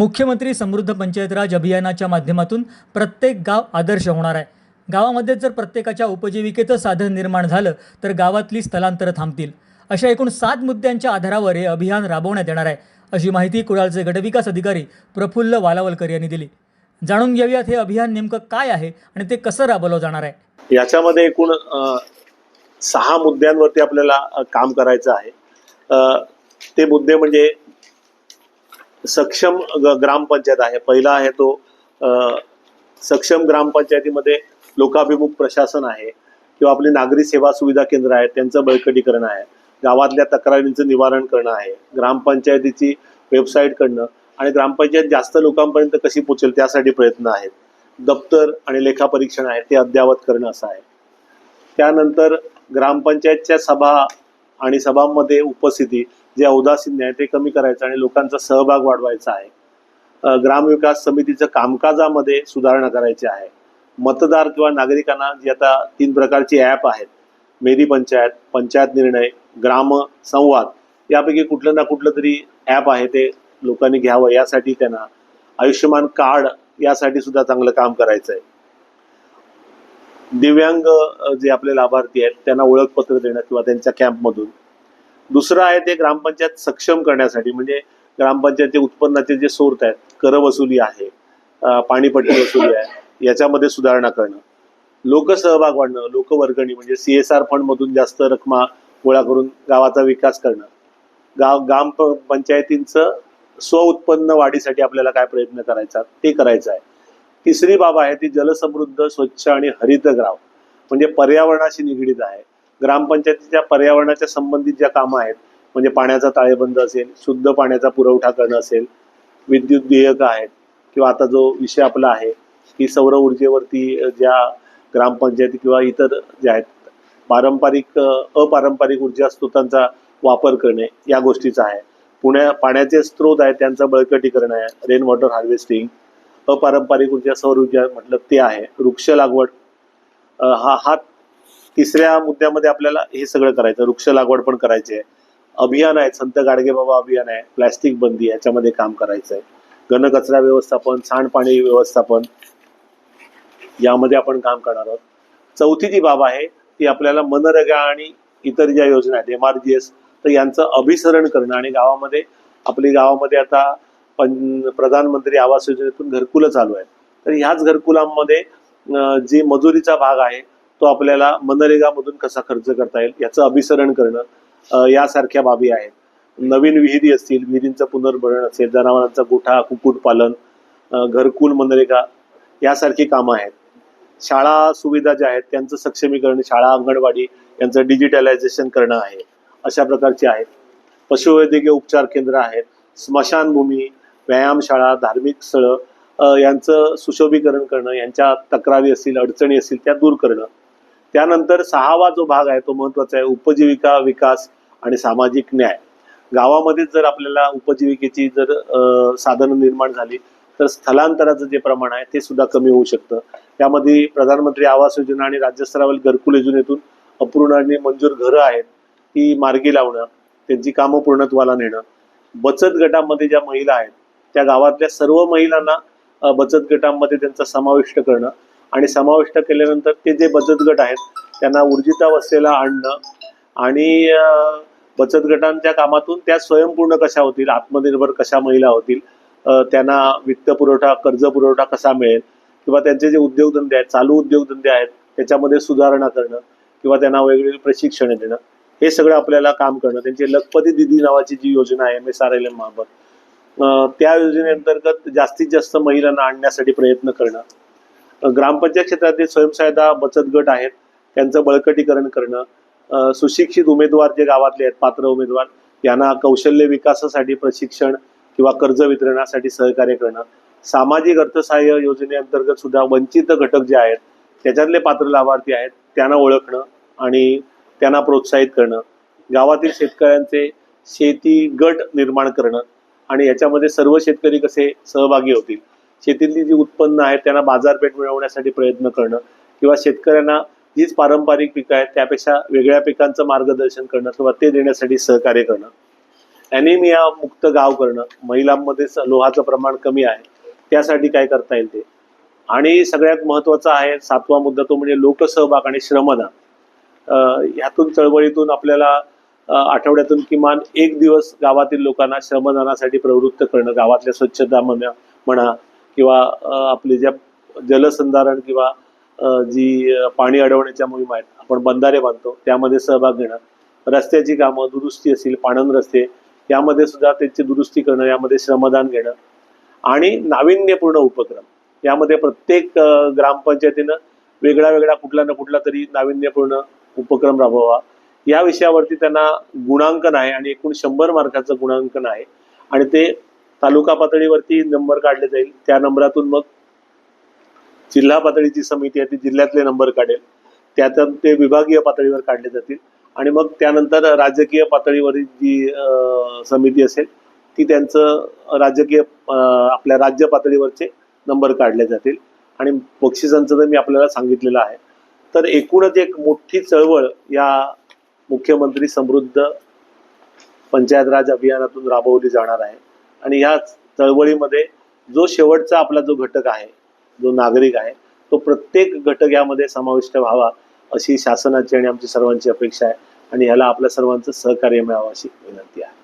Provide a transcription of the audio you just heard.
मुख्यमंत्री समृद्ध पंचायत राज अभियानाच्या माध्यमातून प्रत्येक गाव आदर्श होणार आहे. गावामध्ये जर प्रत्येकाच्या उपजीविकेचं साधन निर्माण झालं तर गावातली स्थलांतरं थांबतील. अशा एकूण सात मुद्द्यांच्या आधारावर हे अभियान राबवण्यात येणार आहे अशी माहिती कुडाळचे गटविकास अधिकारी प्रफुल्ल वालावलकर यांनी दिली. जाणून घेऊयात हे अभियान नेमकं काय आहे आणि ते कसं राबवलं जाणार आहे. याच्यामध्ये एकूण सहा मुद्द्यांवरती आपल्याला काम करायचं आहे. ते मुद्दे म्हणजे सक्षम ग- ग्रामपंचायत आहे. पहिला आहे तो सक्षम ग्रामपंचायतीमध्ये लोकाभिमुख प्रशासन आहे किंवा आपली नागरी सेवा सुविधा केंद्र आहेत त्यांचं बळकटीकरण आहे. गावातल्या तक्रारींचं निवारण करणं आहे. ग्रामपंचायतीची वेबसाईट करणं आणि ग्रामपंचायत जास्त लोकांपर्यंत कशी पोचेल त्यासाठी प्रयत्न आहेत. दप्तर आणि लेखापरीक्षण आहे ते अद्ययावत करणं असं आहे. त्यानंतर ग्रामपंचायतच्या सभा आणि सभांमध्ये उपस्थिती जे औदासीन्य आहे ते कमी करायचं आणि लोकांचा सहभाग वाढवायचा आहे. ग्रामविकास समितीचं कामकाजामध्ये सुधारणा करायची आहे. मतदार किंवा नागरिकांना जी आता तीन प्रकारची ॲप आहेत मेरी पंचायत पंचायत निर्णय ग्राम संवाद यापैकी कुठलं ना कुठलं तरी ॲप आहे ते लोकांनी घ्यावं यासाठी त्यांना आयुष्यमान कार्ड यासाठी सुद्धा चांगलं काम करायचं आहे दिव्यांग जे आपले लाभार्थी आहेत त्यांना ओळखपत्र देणं किंवा त्यांच्या कॅम्पमधून दुसरं आहे ते ग्रामपंचायत सक्षम करण्यासाठी म्हणजे ग्रामपंचायतचे उत्पन्नाचे जे स्रोत आहेत कर वसुली आहे पाणीपट्टी वसुली आहे याच्यामध्ये सुधारणा करणं. लोकसहभाग वाढणं लोकवर्गणी म्हणजे सी एस आर फंडमधून जास्त रकमा गोळा करून गावाचा विकास करणं. गाव ग्राम पंचायतींचं स्वउत्पन्न वाढीसाठी आपल्याला काय प्रयत्न करायचा ते करायचं आहे. तिसरी बाब आहे ती जलसमृद्ध स्वच्छ आणि हरित ग्राम म्हणजे पर्यावरणाशी निगडीत आहे. ग्रामपंचायतीच्या पर्यावरणाच्या संबंधित ज्या कामं आहेत म्हणजे पाण्याचा ताळेबंद असेल शुद्ध पाण्याचा पुरवठा करणं असेल विद्युत देयक आहेत किंवा आता जो विषय आपला आहे की सौर ऊर्जेवरती ज्या ग्रामपंचायती किंवा इतर ज्या आहेत पारंपरिक अपारंपरिक ऊर्जा स्रोतांचा वापर करणे या गोष्टीचा आहे. पुण्या पाण्याचे स्रोत आहेत त्यांचं बळकटीकरण आहे रेन वॉटर हार्वेस्टिंग अपारंपरिक ऊर्जा सौर ऊर्जा म्हटलं ते आहे वृक्ष लागवड हा हा तिसऱ्या मुद्द्यामध्ये आपल्याला हे सगळं करायचं वृक्ष लागवड पण करायची आहे. अभियान आहे संत गाडगे बाबा अभियान आहे प्लॅस्टिक बंदी याच्यामध्ये काम करायचं आहे. घनकचरा व्यवस्थापन सांडपाणी व्यवस्थापन यामध्ये आपण काम करणार आहोत. चौथी जी बाब आहे ती आपल्याला मनरेगा आणि इतर ज्या योजना आहेत एम आर जी एस तर यांचं अभिसरण करणं आणि गावामध्ये आपली गावामध्ये आता पं प्रधानमंत्री आवास योजनेतून घरकुलं चालू आहेत. तर ह्याच घरकुलांमध्ये जी मजुरीचा भाग आहे तो आपल्याला मनरेगामधून कसा खर्च करता येईल याचं अभिसरण करणं यासारख्या बाबी आहेत. नवीन विहिरी असतील विहिरींचं पुनर्भरण असेल जनावरांचा गोठा कुक्कुटपालन घरकुल मनरेगा यासारखी कामं आहेत. शाळा सुविधा ज्या आहेत त्यांचं सक्षमीकरण शाळा अंगणवाडी यांचं डिजिटलायझेशन करणं आहे अशा प्रकारचे आहेत. पशुवैद्यकीय उपचार केंद्र आहेत स्मशानभूमी व्यायामशाळा धार्मिक स्थळं यांचं सुशोभीकरण करणं यांच्या तक्रारी असतील अडचणी असतील त्या दूर करणं त्यानंतर सहावा जो भाग आहे तो महत्त्वाचा आहे उपजीविका विकास आणि सामाजिक न्याय. गावामध्येच जर आपल्याला उपजीविकेची जर साधनं निर्माण झाली तर स्थलांतराचं जे प्रमाण आहे ते सुद्धा कमी होऊ शकतं. त्यामध्ये प्रधानमंत्री आवास योजना आणि राज्यस्तरावरील घरकुल योजनेतून अपूर्ण आणि मंजूर घरं आहेत ती मार्गी लावणं त्यांची कामं पूर्णत्वाला नेणं. बचत गटामध्ये ज्या महिला आहेत त्या गावातल्या सर्व महिलांना बचत गटांमध्ये त्यांचा समाविष्ट करणं आणि समाविष्ट केल्यानंतर ते जे बचत गट आहेत त्यांना ऊर्जितावस्थेला आणणं आणि बचत गटांच्या कामातून त्या स्वयंपूर्ण कशा होतील आत्मनिर्भर कशा महिला होतील त्यांना वित्त पुरवठा कर्ज पुरवठा कसा मिळेल किंवा त्यांचे जे उद्योगधंदे आहेत चालू उद्योगधंदे आहेत त्याच्यामध्ये सुधारणा करणं किंवा त्यांना वेगवेगळी प्रशिक्षण देणं हे सगळं आपल्याला काम करणं त्यांची लखपती दिदी नावाची जी योजना आहे M S R L M मार्फत त्या योजनेअंतर्गत जास्तीत जास्त महिलांना आणण्यासाठी प्रयत्न करणं ग्रामपंचायत क्षेत्रातील स्वयंसहायता बचत गट आहेत. त्यांचं बळकटीकरण करणं. सुशिक्षित उमेदवार जे गावातले आहेत पात्र उमेदवार यांना कौशल्य विकासासाठी प्रशिक्षण किंवा कर्ज वितरणासाठी सहकार्य करणं. सामाजिक अर्थसहाय्य योजनेअंतर्गत सुद्धा वंचित घटक जे आहेत त्याच्यातले पात्र लाभार्थी आहेत त्यांना ओळखणं आणि त्यांना प्रोत्साहित करणं. गावातील शेतकऱ्यांचे शेती गट निर्माण करणं आणि याच्यामध्ये सर्व शेतकरी कसे सहभागी होतील शेतीतली जी उत्पन्न आहेत त्यांना बाजारपेठ मिळवण्यासाठी प्रयत्न करणं किंवा शेतकऱ्यांना जीच पारंपरिक पिकं आहेत त्यापेक्षा वेगळ्या पिकांचं मार्गदर्शन करणं किंवा ते देण्यासाठी सहकार्य करणं. ॲनिमिया मुक्त गाव करणं महिलांमध्ये लोहाचं प्रमाण कमी आहे त्यासाठी काय करता येईल ते? आणि सगळ्यात महत्त्वाचा आहे सातवा मुद्दा तो म्हणजे लोकसहभाग आणि श्रमदान. ह्यातून चळवळीतून आपल्याला आठवड्यातून किमान एक दिवस गावातील लोकांना श्रमदानासाठी प्रवृत्त करणं गावातल्या स्वच्छता म्हणा म्हणा किंवा आपले ज्या जलसंधारण किंवा जी पाणी अडवण्याच्या मोहिमा आहेत आपण बंधारे बांधतो त्यामध्ये सहभाग घेणं. रस्त्याची कामं दुरुस्ती असतील पाणंद रस्ते यामध्ये सुद्धा त्यांची दुरुस्ती करणं यामध्ये श्रमदान घेणं. आणि नाविन्यपूर्ण उपक्रम. यामध्ये प्रत्येक ग्रामपंचायतीनं वेगळा वेगळा कुठला ना कुठला तरी नाविन्यपूर्ण उपक्रम राबवावा. या विषयावरती त्यांना गुणांकन आहे आणि एकूण शंभर मार्काचं गुणांकन आहे आणि ते तालुका पातळीवरती नंबर काढले जाईल. त्या नंबरातून मग जिल्हा पातळीची समिती आहे ती जिल्ह्यातले नंबर काढेल. त्यातून ते विभागीय पातळीवर काढले जातील. आणि मग त्यानंतर राजकीय पातळीवरील जी समिती असेल ती त्यांचं राजकीय आपल्या राज्य पातळीवरचे नंबर काढले जातील. आणि बक्षिसांचं तर मी आपल्याला सांगितलेलं आहे. तर एकूणच एक मोठी चळवळ या मुख्यमंत्री समृद्ध पंचायत राज अभियानातून राबवली जाणार आहे. आणि ह्या चळवळीमध्ये जो शेवटचा आपला जो घटक आहे जो नागरिक आहे तो प्रत्येक घटक यामध्ये समाविष्ट व्हावा अशी शासनाची आणि आमची सर्वांची अपेक्षा आहे आणि ह्याला आपल्या सर्वांचं सहकार्य मिळावं अशी विनंती आहे.